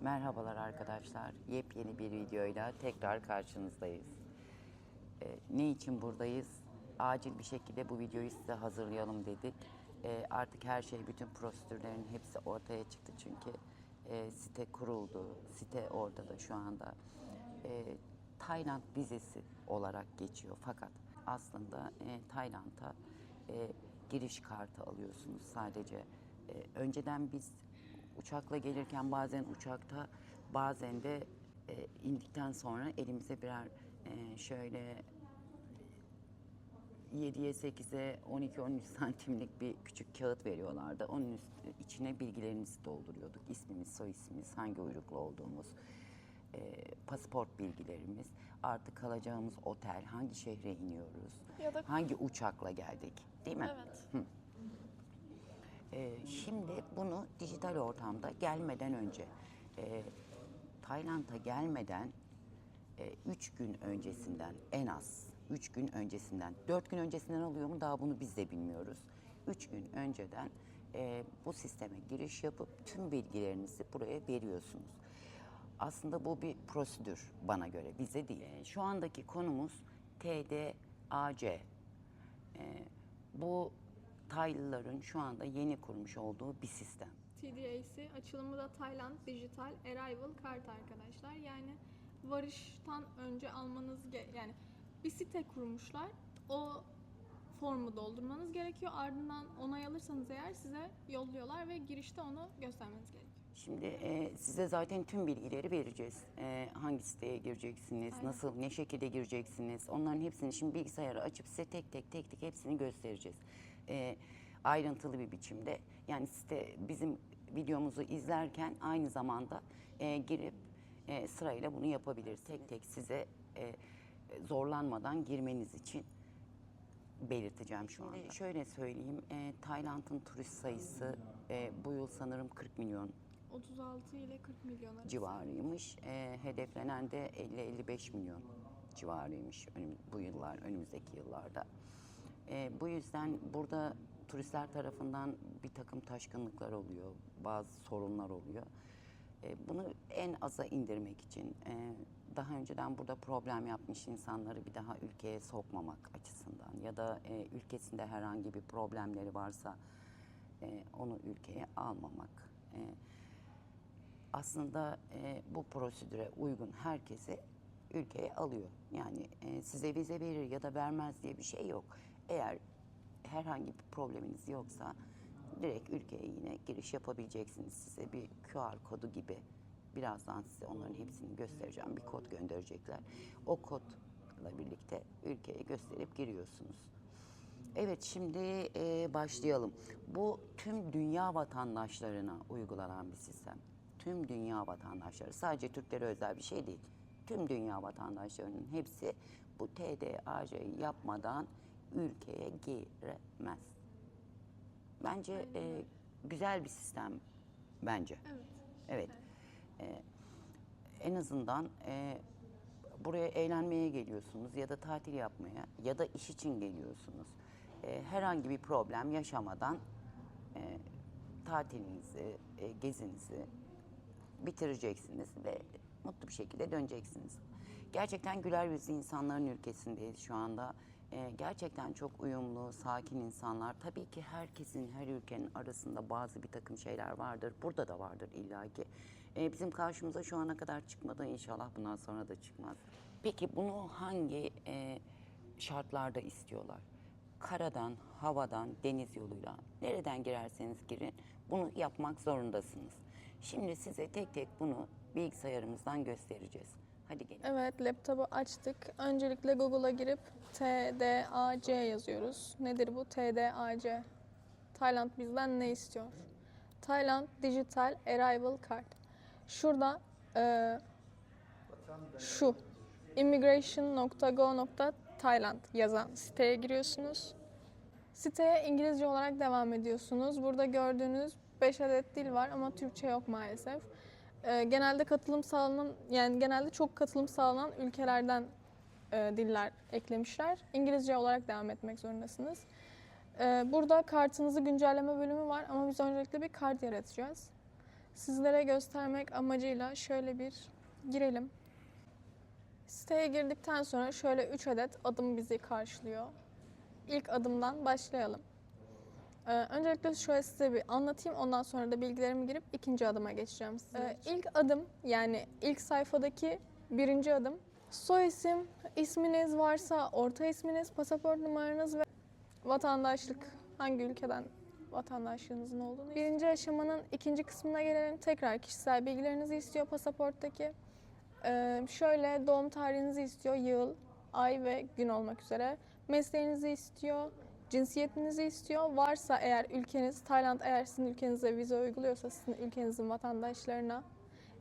Merhabalar arkadaşlar. Yepyeni bir videoyla tekrar karşınızdayız. Ee, ne için buradayız? Acil bir şekilde bu videoyu size hazırlayalım dedik. Ee, artık her şey, bütün prosedürlerin hepsi ortaya çıktı çünkü e, site kuruldu. Site ortada şu anda. Ee, Tayland vizesi olarak geçiyor fakat aslında e, Tayland'a e, giriş kartı alıyorsunuz sadece. E, önceden biz uçakla gelirken bazen uçakta bazen de e, indikten sonra elimize birer e, şöyle 7'ye 8'e 12-13 santimlik bir küçük kağıt veriyorlardı. Onun üst, içine bilgilerimizi dolduruyorduk. İsmimiz, soy ismimiz, hangi uyruklu olduğumuz, e, pasaport bilgilerimiz, artık kalacağımız otel, hangi şehre iniyoruz, Ya da- hangi uçakla geldik değil mi? Evet. Ee, şimdi bunu dijital ortamda gelmeden önce, e, Tayland'a gelmeden 3 gün öncesinden en az 3 gün öncesinden 4 gün öncesinden alıyor mu daha bunu biz de bilmiyoruz. 3 gün önceden e, bu sisteme giriş yapıp tüm bilgilerinizi buraya veriyorsunuz. Aslında bu bir prosedür bana göre bize değil. E, Şu andaki konumuz TDAC. E, bu Taylıların şu anda yeni kurmuş olduğu bir sistem. TDAC açılımı da Tayland Digital Arrival Kart arkadaşlar. Yani varıştan önce almanız yani bir site kurmuşlar. O formu doldurmanız gerekiyor. Ardından onay alırsanız eğer size yolluyorlar ve girişte onu göstermeniz gerekiyor. Şimdi e, size zaten tüm bilgileri vereceğiz. E, hangi siteye gireceksiniz, Aynen. nasıl, ne şekilde gireceksiniz. Onların hepsini şimdi bilgisayarı açıp size tek tek tek tek hepsini göstereceğiz. E, ayrıntılı bir biçimde. Yani site bizim videomuzu izlerken aynı zamanda e, girip e, sırayla bunu yapabiliriz. Tek tek size e, zorlanmadan girmeniz için belirteceğim şu anda. Şöyle söyleyeyim, e, Tayland'ın turist sayısı e, bu yıl sanırım 40 milyon 36 ile 40 milyon arası. civarıymış. E, hedeflenen de 50-55 milyon civarıymış önüm- bu yıllar, önümüzdeki yıllarda. E, bu yüzden burada turistler tarafından bir takım taşkınlıklar oluyor, bazı sorunlar oluyor. E, bunu en aza indirmek için e, daha önceden burada problem yapmış insanları bir daha ülkeye sokmamak açısından ya da e, ülkesinde herhangi bir problemleri varsa e, onu ülkeye almamak. E, aslında e, bu prosedüre uygun herkesi ülkeye alıyor. Yani e, size vize verir ya da vermez diye bir şey yok. Eğer herhangi bir probleminiz yoksa direkt ülkeye yine giriş yapabileceksiniz. Size bir QR kodu gibi birazdan size onların hepsini göstereceğim. Bir kod gönderecekler. O kodla birlikte ülkeye gösterip giriyorsunuz. Evet şimdi e, başlayalım. Bu tüm dünya vatandaşlarına uygulanan bir sistem. Tüm dünya vatandaşları sadece Türklere özel bir şey değil. Tüm dünya vatandaşlarının hepsi bu TDAC'yi yapmadan ülkeye giremez. Bence e, güzel bir sistem bence. Evet. Evet. Ee, en azından e, buraya eğlenmeye geliyorsunuz ya da tatil yapmaya ya da iş için geliyorsunuz. Ee, herhangi bir problem yaşamadan e, tatilinizi, e, gezinizi bitireceksiniz ve mutlu bir şekilde döneceksiniz. Gerçekten güler yüzlü insanların ülkesindeyiz şu anda. Ee, gerçekten çok uyumlu, sakin insanlar. Tabii ki herkesin, her ülkenin arasında bazı bir takım şeyler vardır. Burada da vardır illaki. Ee, bizim karşımıza şu ana kadar çıkmadı. İnşallah bundan sonra da çıkmaz. Peki bunu hangi e, şartlarda istiyorlar? Karadan, havadan, deniz yoluyla nereden girerseniz girin bunu yapmak zorundasınız. Şimdi size tek tek bunu bilgisayarımızdan göstereceğiz. Hadi gelin. Evet, laptopu açtık. Öncelikle Google'a girip TDAC yazıyoruz. Nedir bu TDAC? Tayland bizden ne istiyor? Tayland Digital Arrival Card. Şurada e, şu immigration.go.thailand yazan siteye giriyorsunuz. Siteye İngilizce olarak devam ediyorsunuz. Burada gördüğünüz 5 adet dil var ama Türkçe yok maalesef. Ee, genelde katılım sağlanan, yani genelde çok katılım sağlanan ülkelerden e, diller eklemişler. İngilizce olarak devam etmek zorundasınız. Ee, burada kartınızı güncelleme bölümü var ama biz öncelikle bir kart yaratacağız. sizlere göstermek amacıyla şöyle bir girelim. Siteye girdikten sonra şöyle 3 adet adım bizi karşılıyor. İlk adımdan başlayalım. Ee, öncelikle şöyle size bir anlatayım. Ondan sonra da bilgilerimi girip ikinci adıma geçeceğim size. Ee, ilk adım yani ilk sayfadaki birinci adım. Soy isim, isminiz varsa orta isminiz, pasaport numaranız ve vatandaşlık. Hangi ülkeden vatandaşlığınızın olduğunu. Birinci aşamanın ikinci kısmına gelelim. Tekrar kişisel bilgilerinizi istiyor pasaporttaki. Ee, şöyle doğum tarihinizi istiyor. Yıl, ay ve gün olmak üzere. Mesleğinizi istiyor. Cinsiyetinizi istiyor. Varsa eğer ülkeniz, Tayland eğer sizin ülkenize vize uyguluyorsa sizin ülkenizin vatandaşlarına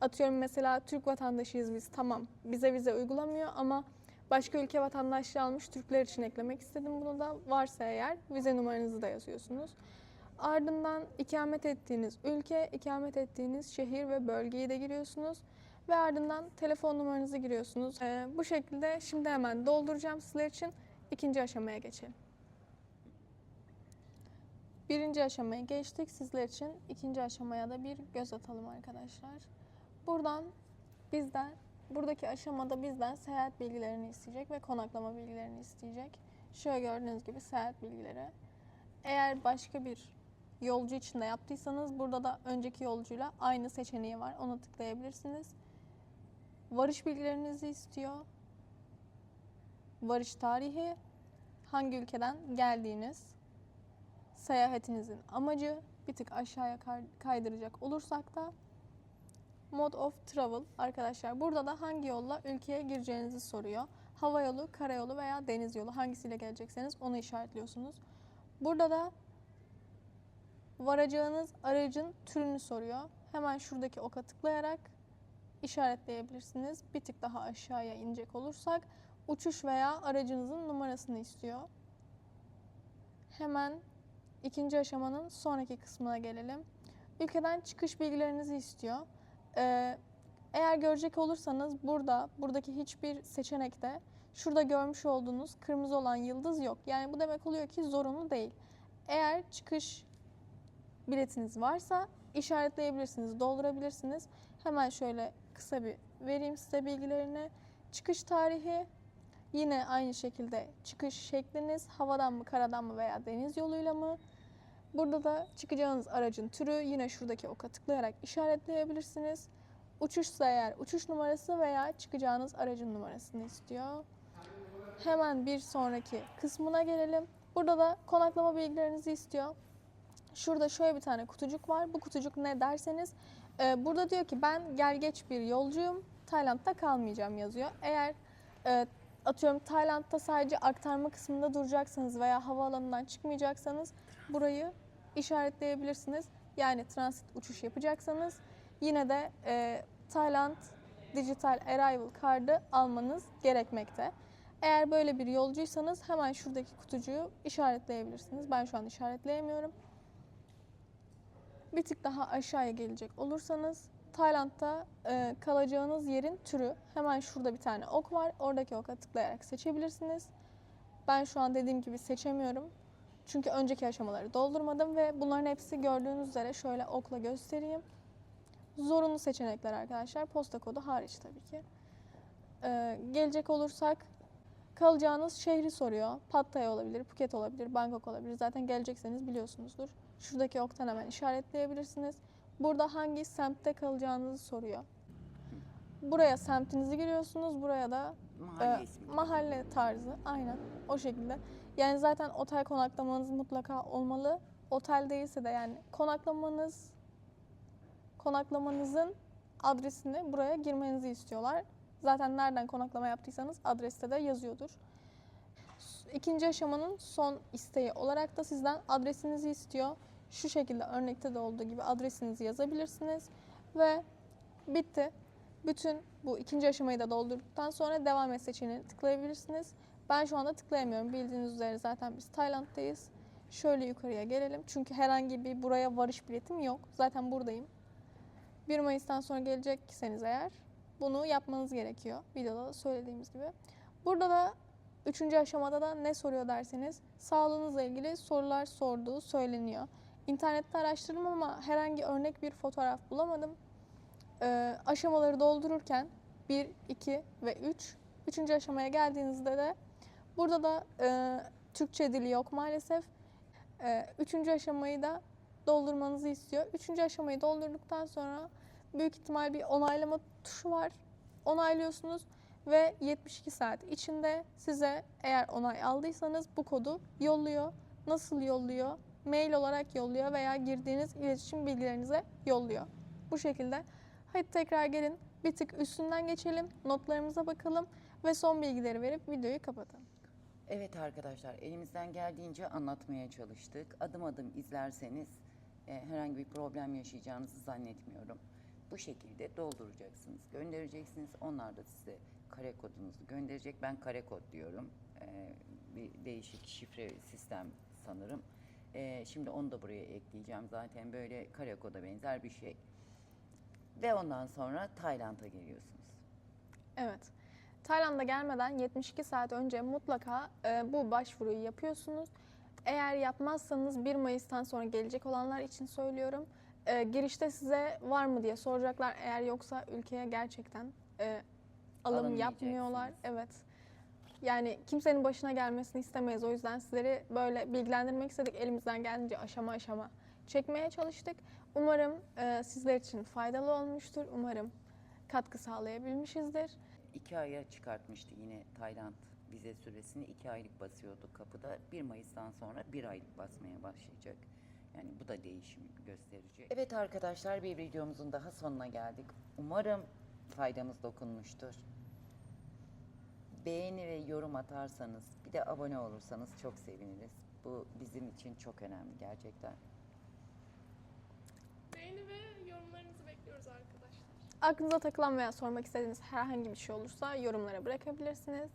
atıyorum mesela Türk vatandaşıyız biz tamam bize vize uygulamıyor ama başka ülke vatandaşlığı almış Türkler için eklemek istedim bunu da varsa eğer vize numaranızı da yazıyorsunuz. Ardından ikamet ettiğiniz ülke, ikamet ettiğiniz şehir ve bölgeyi de giriyorsunuz. Ve ardından telefon numaranızı giriyorsunuz. Ee, bu şekilde şimdi hemen dolduracağım sizler için. ikinci aşamaya geçelim. Birinci aşamaya geçtik. Sizler için ikinci aşamaya da bir göz atalım arkadaşlar. Buradan bizden, buradaki aşamada bizden seyahat bilgilerini isteyecek ve konaklama bilgilerini isteyecek. Şöyle gördüğünüz gibi seyahat bilgileri. Eğer başka bir yolcu için de yaptıysanız burada da önceki yolcuyla aynı seçeneği var. Ona tıklayabilirsiniz. Varış bilgilerinizi istiyor. Varış tarihi, hangi ülkeden geldiğiniz, seyahatinizin amacı, bir tık aşağıya kay- kaydıracak olursak da Mode of Travel arkadaşlar. Burada da hangi yolla ülkeye gireceğinizi soruyor. Hava yolu, karayolu veya deniz yolu hangisiyle gelecekseniz onu işaretliyorsunuz. Burada da varacağınız aracın türünü soruyor. Hemen şuradaki oka tıklayarak işaretleyebilirsiniz. Bir tık daha aşağıya inecek olursak uçuş veya aracınızın numarasını istiyor. Hemen ikinci aşamanın sonraki kısmına gelelim. Ülkeden çıkış bilgilerinizi istiyor. Ee, eğer görecek olursanız burada, buradaki hiçbir seçenekte şurada görmüş olduğunuz kırmızı olan yıldız yok. Yani bu demek oluyor ki zorunlu değil. Eğer çıkış biletiniz varsa işaretleyebilirsiniz, doldurabilirsiniz. Hemen şöyle kısa bir vereyim size bilgilerini. Çıkış tarihi yine aynı şekilde çıkış şekliniz havadan mı, karadan mı veya deniz yoluyla mı? Burada da çıkacağınız aracın türü yine şuradaki oka tıklayarak işaretleyebilirsiniz. Uçuşsa eğer uçuş numarası veya çıkacağınız aracın numarasını istiyor. Hemen bir sonraki kısmına gelelim. Burada da konaklama bilgilerinizi istiyor. Şurada şöyle bir tane kutucuk var. Bu kutucuk ne derseniz e, burada diyor ki ben gel geç bir yolcuyum. Tayland'da kalmayacağım yazıyor. Eğer e, atıyorum Tayland'da sadece aktarma kısmında duracaksınız veya havaalanından çıkmayacaksanız burayı işaretleyebilirsiniz. Yani transit uçuş yapacaksanız yine de e, Tayland Digital Arrival Card'ı almanız gerekmekte. Eğer böyle bir yolcuysanız hemen şuradaki kutucuğu işaretleyebilirsiniz. Ben şu an işaretleyemiyorum. Bir tık daha aşağıya gelecek olursanız Tayland'da e, kalacağınız yerin türü hemen şurada bir tane ok var. Oradaki oka tıklayarak seçebilirsiniz. Ben şu an dediğim gibi seçemiyorum. Çünkü önceki aşamaları doldurmadım ve bunların hepsi gördüğünüz üzere şöyle okla göstereyim. Zorunlu seçenekler arkadaşlar. Posta kodu hariç tabii ki. Ee, gelecek olursak kalacağınız şehri soruyor. Pattaya olabilir, Phuket olabilir, Bangkok olabilir. Zaten gelecekseniz biliyorsunuzdur. Şuradaki oktan hemen işaretleyebilirsiniz. Burada hangi semtte kalacağınızı soruyor. Buraya semtinizi giriyorsunuz. Buraya da Mahalle ismi. mahalle tarzı aynen o şekilde. Yani zaten otel konaklamanız mutlaka olmalı. Otel değilse de yani konaklamanız konaklamanızın adresini buraya girmenizi istiyorlar. Zaten nereden konaklama yaptıysanız adreste de yazıyordur. İkinci aşamanın son isteği olarak da sizden adresinizi istiyor. Şu şekilde örnekte de olduğu gibi adresinizi yazabilirsiniz ve bitti. Bütün bu ikinci aşamayı da doldurduktan sonra devam et seçeneğini tıklayabilirsiniz. Ben şu anda tıklayamıyorum. Bildiğiniz üzere zaten biz Tayland'dayız. Şöyle yukarıya gelelim. Çünkü herhangi bir buraya varış biletim yok. Zaten buradayım. 1 Mayıs'tan sonra gelecekseniz eğer bunu yapmanız gerekiyor. Videoda da söylediğimiz gibi. Burada da üçüncü aşamada da ne soruyor derseniz sağlığınızla ilgili sorular sorduğu söyleniyor. İnternette araştırdım ama herhangi örnek bir fotoğraf bulamadım. Ee, aşamaları doldururken 1, 2 ve 3. Üçüncü aşamaya geldiğinizde de burada da e, Türkçe dili yok maalesef. E, üçüncü aşamayı da doldurmanızı istiyor. Üçüncü aşamayı doldurduktan sonra büyük ihtimal bir onaylama tuşu var. Onaylıyorsunuz ve 72 saat içinde size eğer onay aldıysanız bu kodu yolluyor. Nasıl yolluyor? Mail olarak yolluyor veya girdiğiniz iletişim bilgilerinize yolluyor. Bu şekilde. Hadi tekrar gelin bir tık üstünden geçelim, notlarımıza bakalım ve son bilgileri verip videoyu kapatalım. Evet arkadaşlar elimizden geldiğince anlatmaya çalıştık. Adım adım izlerseniz e, herhangi bir problem yaşayacağınızı zannetmiyorum. Bu şekilde dolduracaksınız, göndereceksiniz. Onlar da size kare kodunuzu gönderecek. Ben kare kod diyorum. E, bir değişik şifre sistem sanırım. E, şimdi onu da buraya ekleyeceğim. Zaten böyle kare koda benzer bir şey. Ve ondan sonra Tayland'a geliyorsunuz. Evet. Tayland'a gelmeden 72 saat önce mutlaka e, bu başvuruyu yapıyorsunuz. Eğer yapmazsanız 1 Mayıs'tan sonra gelecek olanlar için söylüyorum. E, girişte size var mı diye soracaklar. Eğer yoksa ülkeye gerçekten e, alım yapmıyorlar. Evet. Yani kimsenin başına gelmesini istemeyiz. O yüzden sizleri böyle bilgilendirmek istedik. Elimizden geldiğince aşama aşama çekmeye çalıştık. Umarım e, sizler için faydalı olmuştur. Umarım katkı sağlayabilmişizdir. İki aya çıkartmıştı yine Tayland vize süresini. iki aylık basıyordu kapıda. 1 Mayıs'tan sonra bir aylık basmaya başlayacak. Yani bu da değişim gösterecek. Evet arkadaşlar bir videomuzun daha sonuna geldik. Umarım faydamız dokunmuştur. Beğeni ve yorum atarsanız bir de abone olursanız çok seviniriz. Bu bizim için çok önemli gerçekten. Beğeni ve yorumlarınızı bekliyoruz arkadaşlar. Aklınıza takılan veya sormak istediğiniz herhangi bir şey olursa yorumlara bırakabilirsiniz.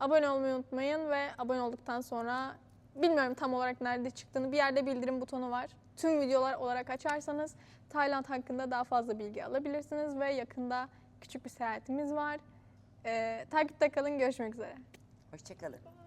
Abone olmayı unutmayın ve abone olduktan sonra bilmiyorum tam olarak nerede çıktığını bir yerde bildirim butonu var. Tüm videolar olarak açarsanız Tayland hakkında daha fazla bilgi alabilirsiniz ve yakında küçük bir seyahatimiz var. Ee, takipte kalın görüşmek üzere. Hoşçakalın.